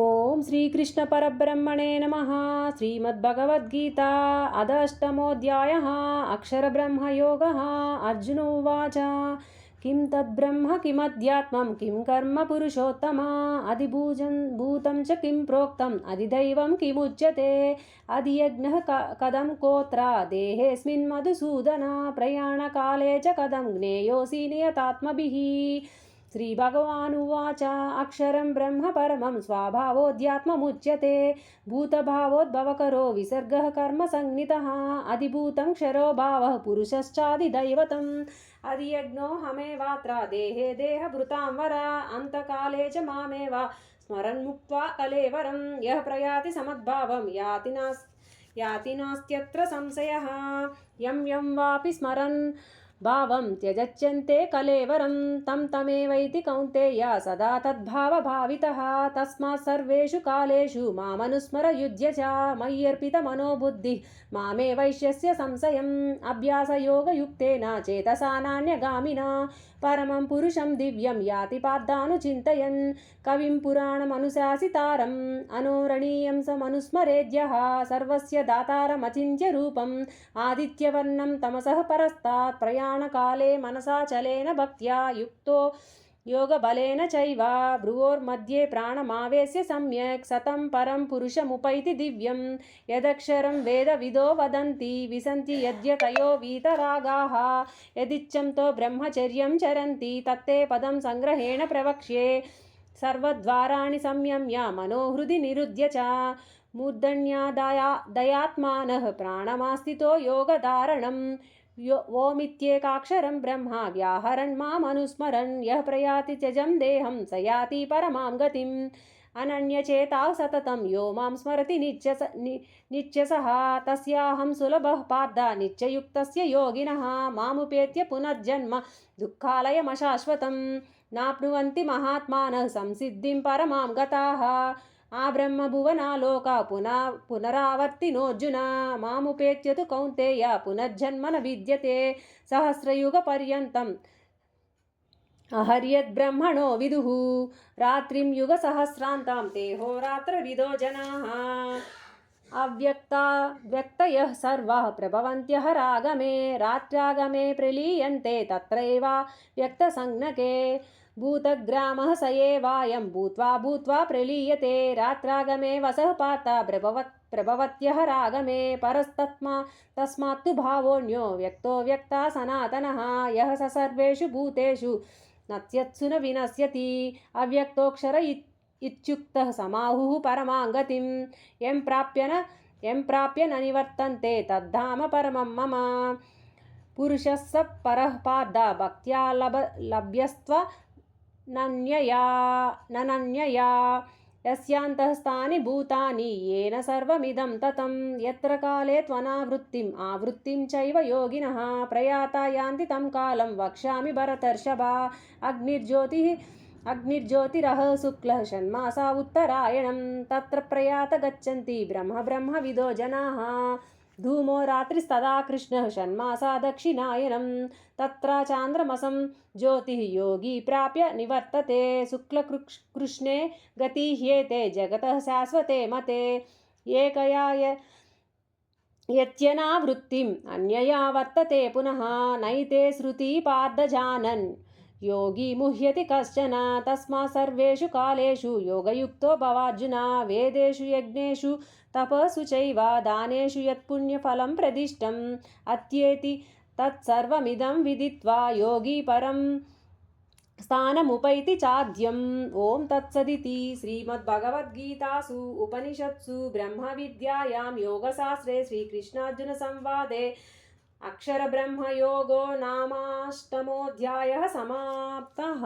ఓం శ్రీకృష్ణ పరబ్రహ్మణే నమ. శ్రీమద్భగవద్గీత అదష్టమోధ్యాయ. అక్షరబ్రహ్మయోగ. అర్జునోవాచ కిం తద్బ్రహ్మ కిమధ్యాత్మం? కిం కర్మ పురుషోత్తమ? అది భూజం భూతం చ కిం ప్రోక్తం? అది దైవం కిముచ్యతే? అది యజ్ఞ కదం కోత్ర? దేహేస్మిన్ మధుసూదన? ప్రయాణకాలే చ కదం జ్ఞేయోసి నియతాత్మభిః. श्रीभगवानुवाच, अक्षरं ब्रह्म परमं स्वाभावोऽध्यात्ममुच्यते भूतभावोद्भवकरो विसर्गः कर्मसंज्ञितः अधिभूतं क्षरो भावः पुरुषश्चादिदैवतम् अधियज्ञो हमेवात्र देहे देहभृतां वर, अन्तकाले च मामेव, स्मरन्मुक्त्वा कलेवरं, यः प्रयाति समद्भावं, याति नास्, याति नास्त्यत्र संशयः। यं यं वापि स्मरन् భావం త్యజత్యంతే కలేవరం తం తమేవైతి కౌంతేయ సదా తద్భావభావిత తస్మాత్ సర్వేషు కాలేషు మామనుస్మర యుధ్య చ మయ్యర్పిత మనోబుద్ధి. మామే వైశ్యస్య సంశయం అభ్యాసయోగయుక్తేన చేతసానాన్యగామిన పరమం పురుషం దివ్యం యాతి పార్థానుచింతయన్ కవిం పురాణమనుశాసితారం అనోరణీయం సమనుస్మరేద్యः. సర్వస్య దాతారమచింత్య రూపం ఆదిత్యవర్ణం తమసః పరస్తాత్. ప్రయా प्रयाणकाले मनसा चलेन भक्त्या युक्तो योगबलेन चैव भ्रुवोर्मध्ये प्राणमावेश्य सम्यक् सतं परं पुरुषमुपैति दिव्यं यदक्षरं वेदविदो वदन्ति विसन्ति यद्यतयो वीतरागाः यदिच्छं तो ब्रह्मचर्यं चरन्ति तत्ते पदं सङ्ग्रहेण प्रवक्ष्ये सर्वद्वाराणि संयम्य मनोहृदि निरुद्य च मूर्धन्यादया दयात्मानः प्राणमास्थितो योगधारणम् यो ओमित्येकाक्षरं ब्रह्मा व्याहरन् मामनुस्मरन् यः प्रयाति त्यजं देहं स याति परमां गतिम् अनन्यचेताः सततं यो मां स्मरति नित्यस नि नित्यसः तस्याहं सुलभः पार्थ नित्ययुक्तस्य योगिनः मामुपेत्य पुनर्जन्म दुःखालयमशाश्वतं नाप्नुवन्ति महात्मानः संसिद्धिं परमां गताः ఆ బ్రహ్మభువనాలోక పునా పునరావర్తినోర్జున. మాముపేత్యతు కౌంతేయ పునర్జన్మన విద్యతే సహస్రయుగ సహస్రయుగపర్యంతం అహర్యద్బ్రహ్మణో విదుః రాత్రిం యుగ యుగసహస్రాంతాం తేహోరాత్ర విదో జనా. అవ్యక్త వ్యక్తయ సర్వ ప్రభవంత్యः రాగమే రాత్రాగమే ప్రలీయంతే తత్రైవ వ్యక్తసంజ్ఞకే. भूतग्रामः स एवायं भूत्वा भूत्वा प्रलीयते रात्रागमे वसः पार्थ प्रभवत् प्रभवत्यः रागमे परस्तस्मा तस्मात्तु भावोऽन्यो व्यक्तो व्यक्ता सनातनः यः स सर्वेषु भूतेषु नश्यत्सु न विनश्यति अव्यक्तोऽक्षर इत्युक्तः समाहुः परमां गतिं यं प्राप्य न यं प्राप्य न निवर्तन्ते तद्धाम परमं मम पुरुषः स परः पार्थ भक्त्या लब लभ्यस्त्व నన్యయా ననన్యయా యస్యాంతఃస్థాని భూతాని ఏన సర్వమిదం తతం ఎత్ర కాలే త్వనావృత్తిం ఆవృత్తిం చైవ యోగిన ప్రయాత యాంతి తం కాలం వక్ష్యామి భరతర్షభ అగ్నిర్జ్యోతి అగ్నిర్జ్యోతిరః శుక్ల షణ్మాసా ఉత్తరాయణం తత్ర ప్రయాత గచ్చంతి బ్రహ్మ బ్రహ్మ విదో ధూమో రాత్రిస్తదా కృష్ణ షణ్మాసా దక్షిణాయనం తత్ర చాంద్రమసం జ్యోతి యోగి ప్రాప్య నివర్తతే శుక్లకృక్ష్ కృష్ణే గతిహ్యేతే జగత శాశ్వతే మతే ఏకయాయ యత్యనా వృత్తిం అన్యయా వర్తతే పునః నైతే శృతి పార్థజానన్ योगी मुह्यति कश्चन तस्मात् सर्वेषु कालेषु योगयुक्तो भवार्जुन वेदेषु यज्ञेषु तपसु चैव दानेषु यत्पुण्यफलं प्रदिष्टम् अत्येति तत्सर्वमिदं विदित्वा योगी परं स्थानमुपैति चाद्यम् ॐ तत्सदिति श्रीमद्भगवद्गीतासु उपनिषत्सु ब्रह्मविद्यायां योगशास्त्रे श्रीकृष्णार्जुनसंवादे अक्षरब्रह्मयोगो नामाष्टमोऽध्यायः समाप्तः